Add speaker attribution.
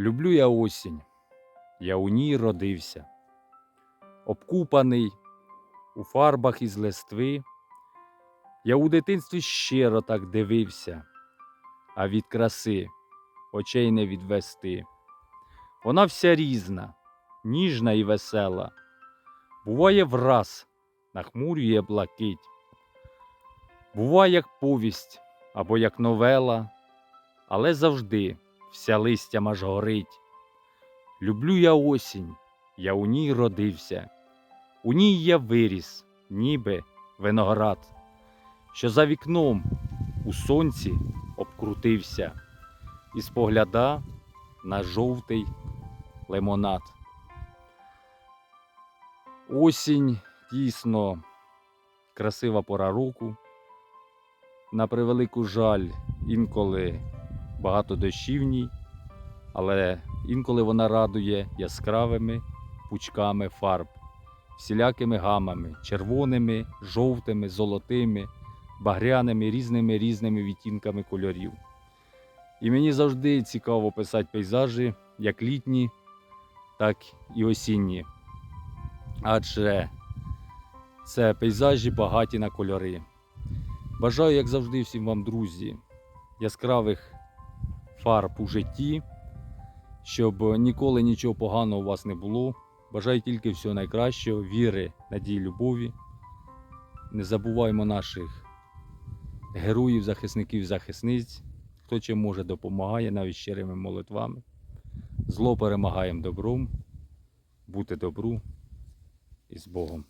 Speaker 1: Люблю я осінь, я у ній родився, обкупаний у фарбах із листви. Я у дитинстві щиро так дивився, а від краси очей не відвести. Вона вся різна, ніжна і весела. Буває враз, нахмурює блакить. Буває як повість або як новела, але завжди вся листям аж горить. Люблю я осінь, я у ній родився, у ній я виріс, ніби виноград, що за вікном у сонці обкрутився і спогляда на жовтий лимонад. Осінь дійсно красива пора року. На превелику жаль, інколи багато дощів але інколи вона радує яскравими пучками фарб, всілякими гамами, червоними, жовтими, золотими, багряними, різними різними відтінками кольорів. І мені завжди цікаво писати пейзажі, як літні, так і осінні. Адже це пейзажі багаті на кольори. Бажаю, як завжди, всім вам, друзі, яскравих фарб у житті, щоб ніколи нічого поганого у вас не було. Бажаю тільки всього найкращого, віри, надії, любові. Не забуваємо наших героїв, захисників, захисниць. Хто чим може допомагає, навіть щирими молитвами. Зло перемагаємо добром. Бути добру і з Богом.